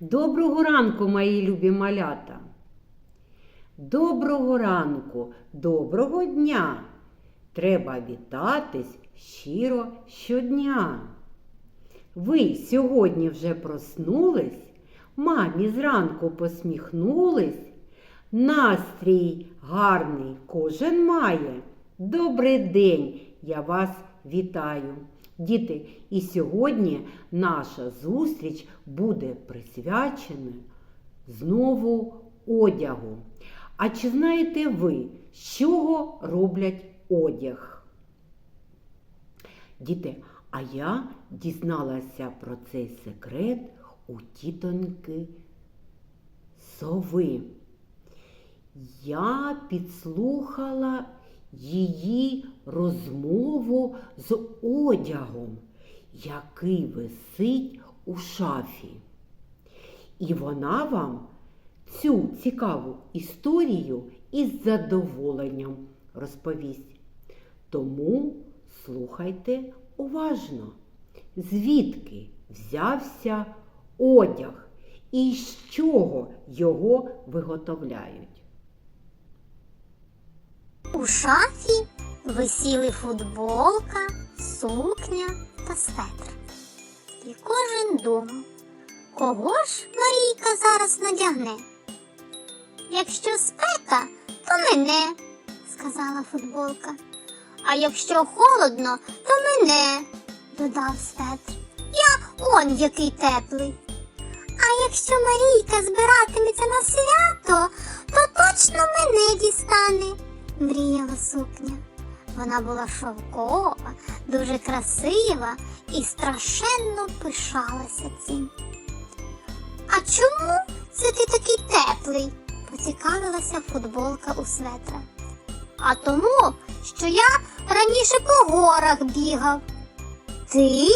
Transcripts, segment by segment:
Доброго ранку, мої любі малята. Доброго ранку, доброго дня. Треба вітатись щиро щодня. Ви сьогодні вже проснулись, мамі зранку посміхнулись. Настрій гарний кожен має. Добрий день, я вас вітаю. Діти, і сьогодні наша зустріч буде присвячена знову одягу. А чи знаєте ви, з чого роблять одяг? Діти, а я дізналася про цей секрет у тітоньки сови. Я підслухала її розмову з одягом, який висить у шафі. І вона вам цю цікаву історію із задоволенням розповість. Тому слухайте уважно, звідки взявся одяг і з чого його виготовляють. У шафі висіли футболка, сукня та светр. І кожен думав, кого ж Марійка зараз надягне? Якщо спека, то мене, сказала футболка. А якщо холодно, то мене, додав светр. Я он який теплий. А якщо Марійка збиратиметься на свято, то точно мене дістане, мріяла сукня. Вона була шовкова, дуже красива і страшенно пишалася цим. А чому це ти такий теплий? поцікавилася футболка у светра. А тому, що я раніше по горах бігав. Ти?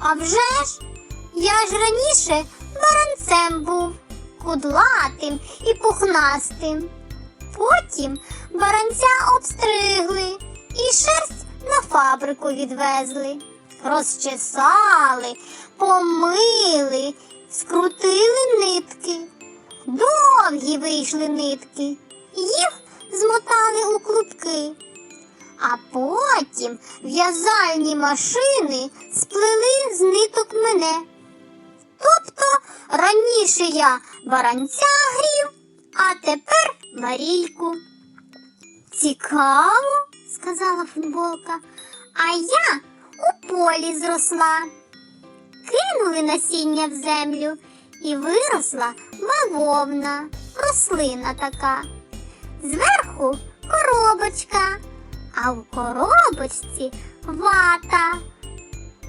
А вже ж, я ж раніше баранцем був, кудлатим і пухнастим. Потім баранця обстригли і шерсть на фабрику відвезли, розчесали, помили, скрутили нитки. Довгі вийшли нитки, їх змотали у клубки. А потім в'язальні машини сплели з ниток мене. Тобто раніше я баранця грів, а тепер Марійку. Цікаво, сказала футболка, а я у полі зросла. Кинули насіння в землю і виросла бавовна, рослина така. Зверху коробочка, а в коробочці вата.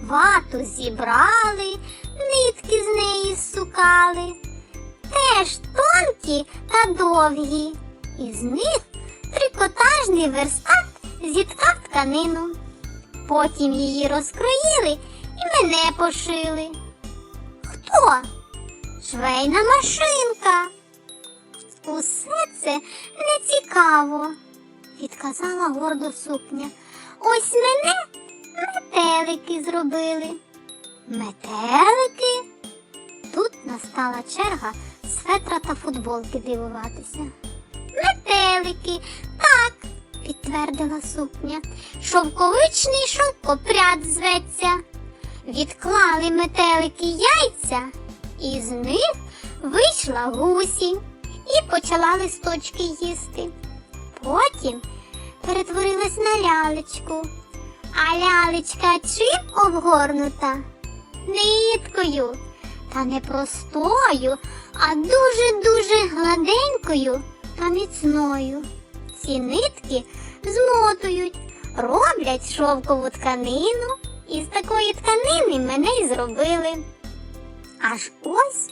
Вату зібрали, нитки з неї сукали, теж тонкі та довгі. Із них трикотажний верстат зіткав тканину. Потім її розкроїли і мене пошили. Хто? Швейна машинка. Усе це не цікаво, відказала гордо сукня. Ось мене метелики зробили. Метелики? Тут настала черга светра та футболки дивуватися. Метелики, так, підтвердила сукня. Шовковичний шовкопряд зветься. Відклали метелики яйця, і з них вийшла гусінь і почала листочки їсти. Потім перетворилась на лялечку. А лялечка чим обгорнута? Ниткою. Та не простою, а дуже-дуже гладенькою та міцною. Ці нитки змотують, роблять шовкову тканину, і з такої тканини мене й зробили. Аж ось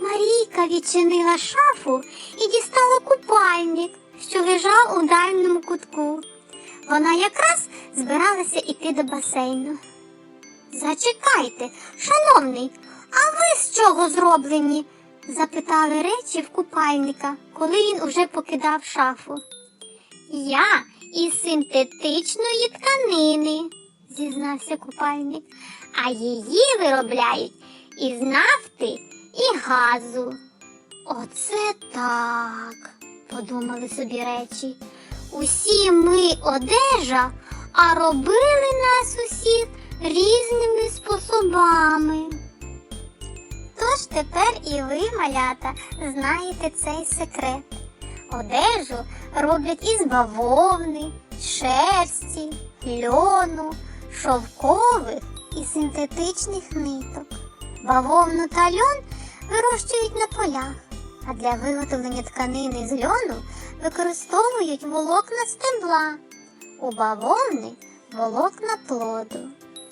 Марійка відчинила шафу і дістала купальник, що лежав у дальньому кутку. Вона якраз збиралася йти до басейну. Зачекайте, шановний, а ви з чого зроблені? запитали речі в купальника, коли він уже покидав шафу. Я із синтетичної тканини, зізнався купальник, а її виробляють із нафти і газу. Оце так, подумали собі речі. Усі ми одежа, а робили нас усіх різними способами. Тож тепер і ви, малята, знаєте цей секрет. Одежу роблять із бавовни, шерсті, льону, шовкових і синтетичних ниток. Бавовну та льон вирощують на полях, а для виготовлення тканини з льону використовують волокна стебла. У бавовни волокна плоду,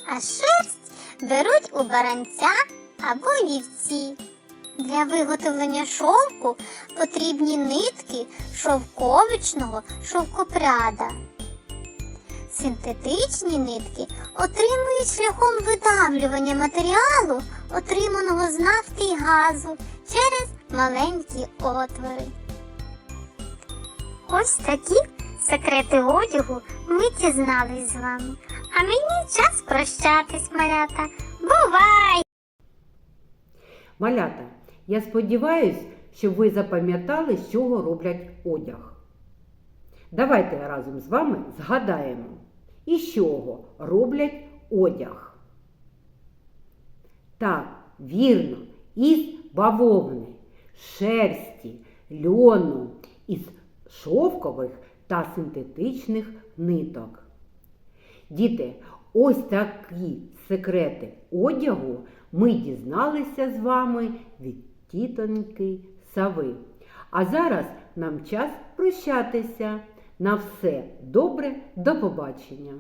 а шерсть беруть у баранця або вівці. Для виготовлення шовку потрібні нитки шовковичного шовкопряда. Синтетичні нитки отримують шляхом видавлювання матеріалу, отриманого з нафти і газу через маленькі отвори. Ось такі секрети одягу ми дізнались з вами. А мені час прощатись, малята. Бувай! Малята, я сподіваюся, що ви запам'ятали, з чого роблять одяг. Давайте разом з вами згадаємо, із чого роблять одяг. Так, вірно, із бавовни, шерсті, льону, із шовкових та синтетичних ниток. Діти, ось такі секрети одягу ми дізналися з вами від тітоньки Сави. А зараз нам час прощатися. На все добре, до побачення!